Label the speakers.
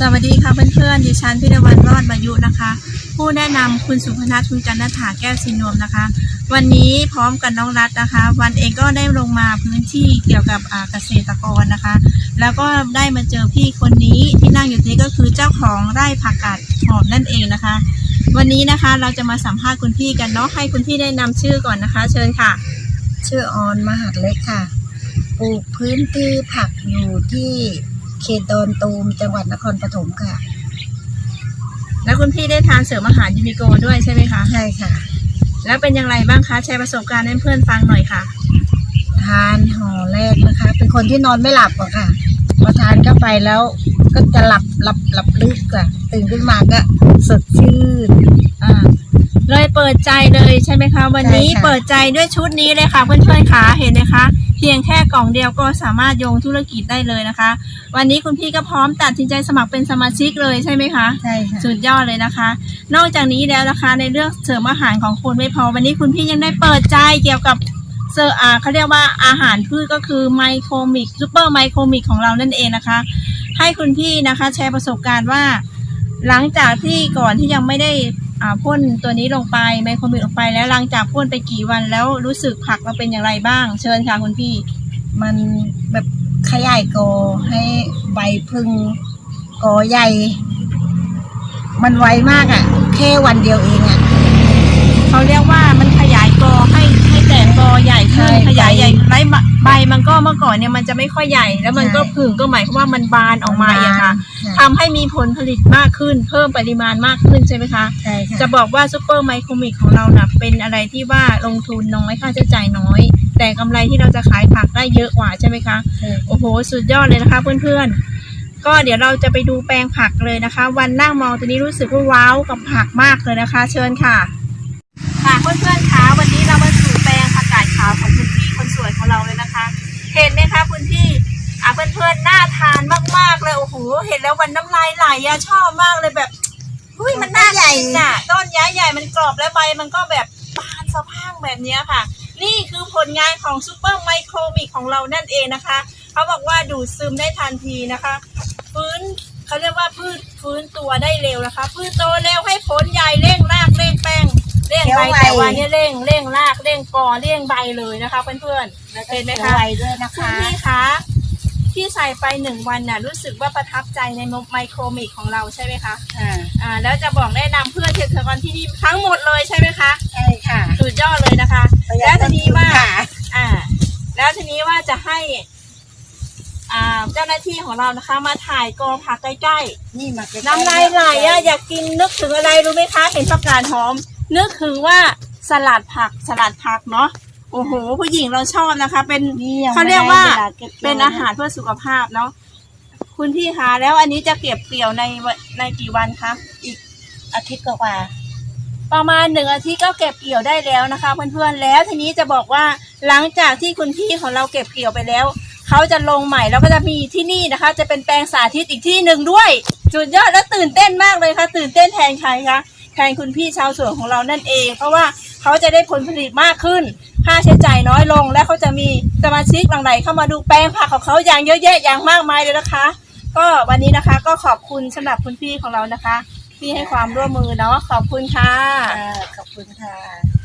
Speaker 1: สวัสดีค่ะเพื่อนๆ ดิฉันพิรวันรอดมายุนะคะ ผู้แนะนำคุณสุพนัทคุณจันทถาแก้วสินวมนะคะ วันนี้พร้อมกับน้องรัฐนะคะ วันเองก็ได้ลงมาพื้นที่เกี่ยวกับเกษตรกรนะคะ แล้วก็ได้มาเจอพี่คนนี้ที่นั่งอยู่นี้ก็คือเจ้าของไร่ผักกาดหอมนั่นเองนะคะ วันนี้นะคะเราจะมาสัมภาษณ์คุณพี่กันเนาะให้คุณพี่ได้นำชื่อก่อนนะคะ เชิญค่ะ
Speaker 2: ชื่อออนมหาดเล็กค่ะปลูกพื้นที่ผักอยู่ที่ เขตดอนตูมจังหวัดนครปฐมค่ะ
Speaker 1: แล้วคุณพี่ได้ทานเสริมอาหารยูมิโกด้วยใช่ไหมคะ
Speaker 2: ใช่ค่ะ
Speaker 1: แล้วเป็นอย่างไรบ้างคะแชร์ประสบการณ์ให้เพื่อนฟังหน่อยค่ะ
Speaker 2: ทานห่อแรกนะคะ เป็นคนที่นอนไม่หลับอะค่ะพอทานเข้าไปแล้วก็จะหลับหลับหลับลึกอะตื่นขึ้นมาก็สดชื่น
Speaker 1: อ่า เลยเปิดใจเลยใช่ไหมคะ วันนี้
Speaker 2: ใช่ค่ะ
Speaker 1: เปิดใจด้วยชุดนี้เลยค่ะเพื่อนๆคะเห็นไหมคะ เพียงแค่กล่องเดียวก็สามารถโยงธุรกิจได้เลยนะคะ วันนี้คุณพี่ก็พร้อมตัดสินใจสมัครเป็นสมาชิกเลยใช่ไหมคะ
Speaker 2: ใช่ค่ะ
Speaker 1: สุดยอดเลยนะคะ นอกจากนี้แล้วนะคะ ในเรื่องเสริมอาหารของคุณไม่พอวันนี้คุณพี่ยังได้เปิดใจเกี่ยวกับเซอร์อาเขาเรียกว่าอาหารพืชก็คือไมโครมิกซูเปอร์ไมโครมิกของเรานั่นเองนะคะ ให้คุณพี่นะคะ แชร์ประสบการณ์ว่า หลังจากที่ก่อนที่ยังไม่ได้อ่า พ่นตัวนี้ลงไปไมโครมิกลงไปแล้วหลังจากพ่นไปกี่วันแล้วรู้สึกผักเราเป็นอย่างไรบ้าง เชิญค่ะคุณพี่
Speaker 2: มันแบบขยายกอให้ใบพึ่งกอใหญ่ มันไวมากอะแค่วันเดียวเองอะ
Speaker 1: เขาเรียกว่ามันขยายกอให้ให้แตกกอใหญ่ขึ้น
Speaker 2: ใช่
Speaker 1: ขยายใหญ่
Speaker 2: ใบ
Speaker 1: ไรใบมันก็ เมื่อก่อนเนี่ยมันจะไม่ค่อยใหญ่ แล้วมันก็
Speaker 2: ใช่
Speaker 1: ผึ่งก็หมายความว่ามันบานออกมาเองค่ะ
Speaker 2: ค่ะ
Speaker 1: ทำให้มีผลผลิตมากขึ้น เพิ่มปริมาณมากขึ้นใช่ไหมคะ
Speaker 2: ใช่ค่ะ
Speaker 1: จะบอกว่าซูเปอร์ไมโครมิกของเรานะ่ะเป็นอะไรที่ว่าลงทุนน้อยค่าใช้จ่ายน้อย แต่กำไรที่เราจะขายผักได้เยอะกว่าใช่ไหมคะ
Speaker 2: ใช่
Speaker 1: โอ้โห สุดยอดเลยนะคะ เพื่อนๆ ก็เดี๋ยวเราจะไปดูแปลงผักเลยนะคะ วันนั่งมองตัวนี้รู้สึกว่าว้าวกับผักมากเลยนะคะ เชิญค่ะค่ะเพื่อนๆ เลยโอ้โหเห็นแล้ววันน้ำลายไหลอะชอบมากเลยแบบเฮ้ยมันน่ากินอะต้นย้ายใหญ่มันกรอบและใบมันก็แบบบานสะพรั่งแบบเนี้ยค่ะ นี่คือผลงานของซูเปอร์ไมโครมิกของเรานั่นเองนะคะ เขาบอกว่าดูดซึมได้ทันทีนะคะฟื้นเขาเรียกว่าพืชฟื้นตัวได้เร็วนะคะพืชโตเร็วให้ผลใหญ่เร่งรากเร่งแป้งเร่งใบแต่วันนี้เร่งเร่งรากเร่งกอเร่งใบเลยนะคะเพื่อนๆเห็นไหมคะ
Speaker 2: ไวด้วยนะ
Speaker 1: คุณ
Speaker 2: คะ
Speaker 1: พี่คะ ที่ใส่ไปหนึ่งวันน่ะรู้สึกว่าประทับใจในไมโครมิกของเราใช่ไหมคะ
Speaker 2: อ่า
Speaker 1: อ่าแล้วจะบอกแนะนำเพื่อนเกษตรกรที่นี่ทั้งหมดเลยใช่ไหมคะ
Speaker 2: ใช่ค่ะ
Speaker 1: สุดยอดเลยนะคะ
Speaker 2: ประหยั
Speaker 1: แล้
Speaker 2: ด
Speaker 1: วทีนี้ว่า
Speaker 2: ต้นทุนค่ะ
Speaker 1: อ่า แล้วทีนี้ว่าจะให้ อ่าเจ้าหน้าที่ของเรานะคะ มาถ่ายกอผักใกล้
Speaker 2: นี่มาใกล้
Speaker 1: ๆ
Speaker 2: ๆ
Speaker 1: น้ำลายไหลอะอยากกินนึกถึงอะไรรู้ไหมคะ เห็นผักกาดหอม นึกถึงว่าสลัดผักสลัดผักเนาะ โอ้โห ผู้หญิงเราชอบนะคะ เป็น
Speaker 2: นี่ง
Speaker 1: เขาเรียกว่า
Speaker 2: ไม่ได้วลก็บ
Speaker 1: เป็นอาหารเพื่อสุขภาพเนาะคุณพี่คะแล้วอันนี้จะเก็บเกี่ยวในวันในกี่วันคะ
Speaker 2: อาทิตย์กว่า
Speaker 1: ประมาณหนึ่งอาทิตย์ก็เก็บเกี่ยวได้แล้วนะคะเพื่อนๆแล้วทีนี้จะบอกว่าหลังจากที่คุณพี่ของเราเก็บเกี่ยวไปแล้วเขาจะลงใหม่แล้วก็จะมีที่นี่นะคะ จะเป็นแปลงสาธิตอีกที่หนึ่งด้วยสุดยอดและตื่นเต้นมากเลยค่ะ ตื่นเต้นแทนใครคะ แทนคุณพี่ชาวสวนของเรานั่นเอง เพราะว่าเขาจะได้ผลผลิตมากขึ้น ค่าใช้จ่ายน้อยลง และเขาจะมีสมาชิกหลั่งไหลเข้ามาดูแปลงผักของเขาอย่างเยอะแยะอย่างมากมายเลยนะคะ ก็วันนี้นะคะก็ขอบคุณสำหรับคุณพี่ของเรานะคะ ที่ให้ความร่วมมือเนาะขอบคุณค่ะ
Speaker 2: ขอบคุณค่ะ